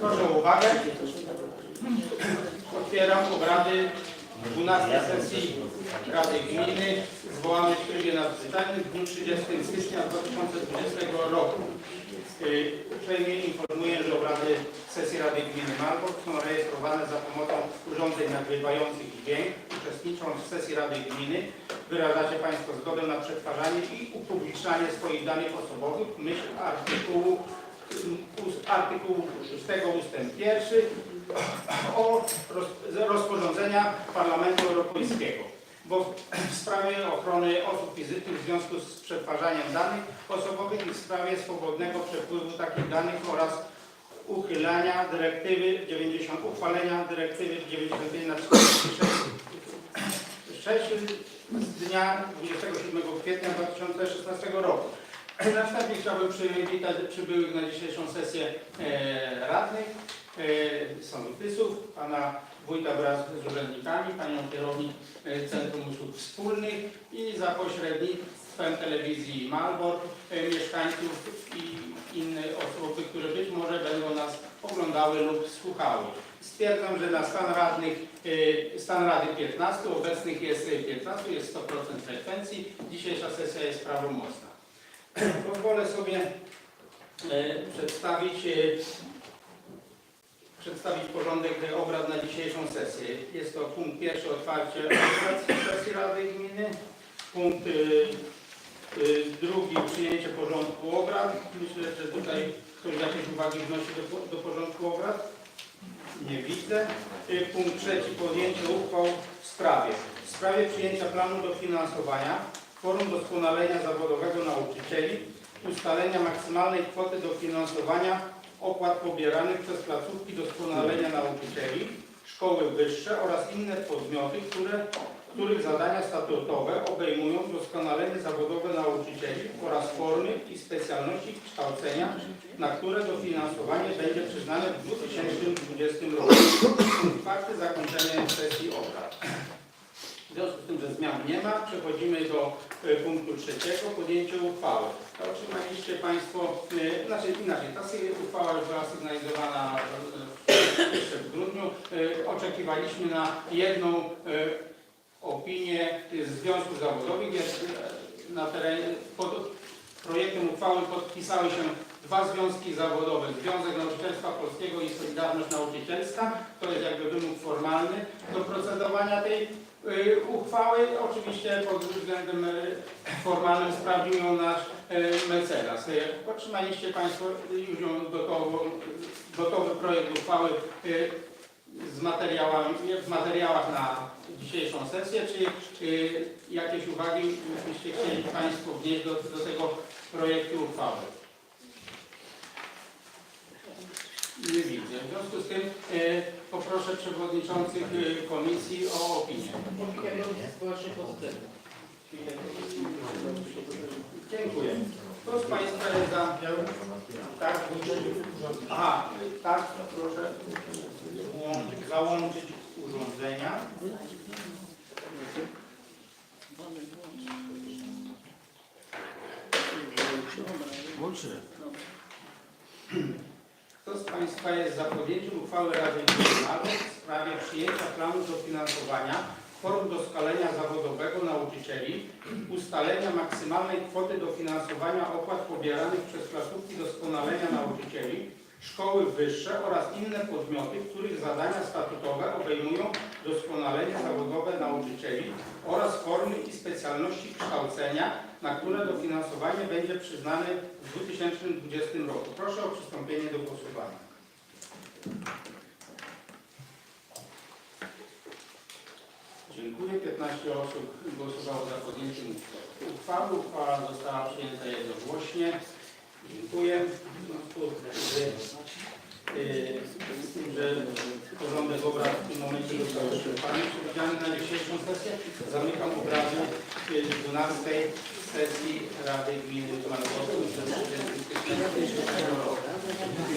Proszę o uwagę. Otwieram obrady 12 sesji Rady Gminy zwołanej w trybie nadzwyczajnym w dniu 30 stycznia 2020 roku. Y, Uprzejmie informuję, że obrady sesji Rady Gminy Malbork są rejestrowane za pomocą urządzeń nagrywających dźwięk. Uczestnicząc w sesji Rady Gminy wyrażacie Państwo zgodę na przetwarzanie i upublicznianie swoich danych osobowych w myśl artykułu artykułu 6 ustęp 1 o roz- rozporządzenia Parlamentu Europejskiego, bo w sprawie ochrony osób fizycznych w związku z przetwarzaniem danych osobowych i w sprawie swobodnego przepływu takich danych oraz uchylania dyrektywy 90, uchwalenia dyrektywy 91 na 46 z dnia 27 kwietnia 2016 roku. Na wstępie chciałbym przywitać przybyłych na dzisiejszą sesję e, radnych, e, sołtysów, pana wójta wraz z urzędnikami, panią kierownik e, Centrum Usług Wspólnych i za pośrednictwem telewizji Malbork e, mieszkańców i inne osoby, które być może będą nas oglądały lub słuchały. Stwierdzam, że na stan radnych, e, stan rady 15, obecnych jest e, 15, jest 100% frekwencji. Dzisiejsza sesja jest prawomocna. Pozwolę sobie e, przedstawić, e, przedstawić porządek obrad na dzisiejszą sesję. Jest to punkt pierwszy otwarcie sesji Rady Gminy. Punkt e, e, drugi przyjęcie porządku obrad. Myślę, że tutaj ktoś jakieś uwagi wnosi do, do porządku obrad. Nie widzę. E, Punkt trzeci podjęcie uchwał w sprawie. W sprawie przyjęcia planu dofinansowania Forum Doskonalenia Zawodowego Nauczycieli, ustalenia maksymalnej kwoty dofinansowania opłat pobieranych przez placówki doskonalenia nauczycieli, szkoły wyższe oraz inne podmioty, które, których zadania statutowe obejmują doskonalenie zawodowe nauczycieli oraz formy i specjalności kształcenia, na które dofinansowanie będzie przyznane w 2020 roku. Fakty zakończenia sesji obrad. W związku z tym, że zmian nie ma, przechodzimy do e, punktu trzeciego, podjęcie uchwały. Otrzymaliście Państwo, e, znaczy inaczej, ta uchwała już była sygnalizowana jeszcze w grudniu. E, Oczekiwaliśmy na jedną opinię związków zawodowych. Na terenie, pod projektem uchwały podpisały się dwa związki zawodowe. Związek Nauczycielstwa Polskiego i Solidarność Nauczycielska. To jest jakby wymóg formalny procedowania tej y, uchwały. Oczywiście pod względem y, formalnym sprawdził ją nasz y, mecenas. Otrzymaliście Państwo już ją gotową, gotowy projekt uchwały z materiałami, w materiałach na dzisiejszą sesję. Czy jakieś uwagi byście chcieli Państwo wnieść do, do tego projektu uchwały? Nie widzę. W związku z tym y, poproszę przewodniczących y, komisji o opinię. Społecznie. Dziękuję. Kto z Państwa jest za... Tak, aha, tak, proszę załączyć urządzenia. Kto z Państwa jest za podjęciem uchwały Rady Gminy w sprawie przyjęcia planu dofinansowania Forum Doskonalenia Zawodowego Nauczycieli, ustalenia maksymalnej kwoty dofinansowania opłat pobieranych przez placówki doskonalenia nauczycieli, szkoły wyższe oraz inne podmioty, których zadania statutowe obejmują doskonalenie zawodowe nauczycieli oraz formy i specjalności kształcenia, na które dofinansowanie będzie przyznane w 2020 roku. Proszę o przystąpienie do głosowania. Dziękuję. 15 osób głosowało za podjęciem uchwały. Uchwała została przyjęta jednogłośnie. Dziękuję. Y, z tym, że porządek obrad w tym momencie został wyczerpany, przewidziany na dzisiejszą sesję, zamykam obrady y, 12 sesji Rady Gminy Malborku.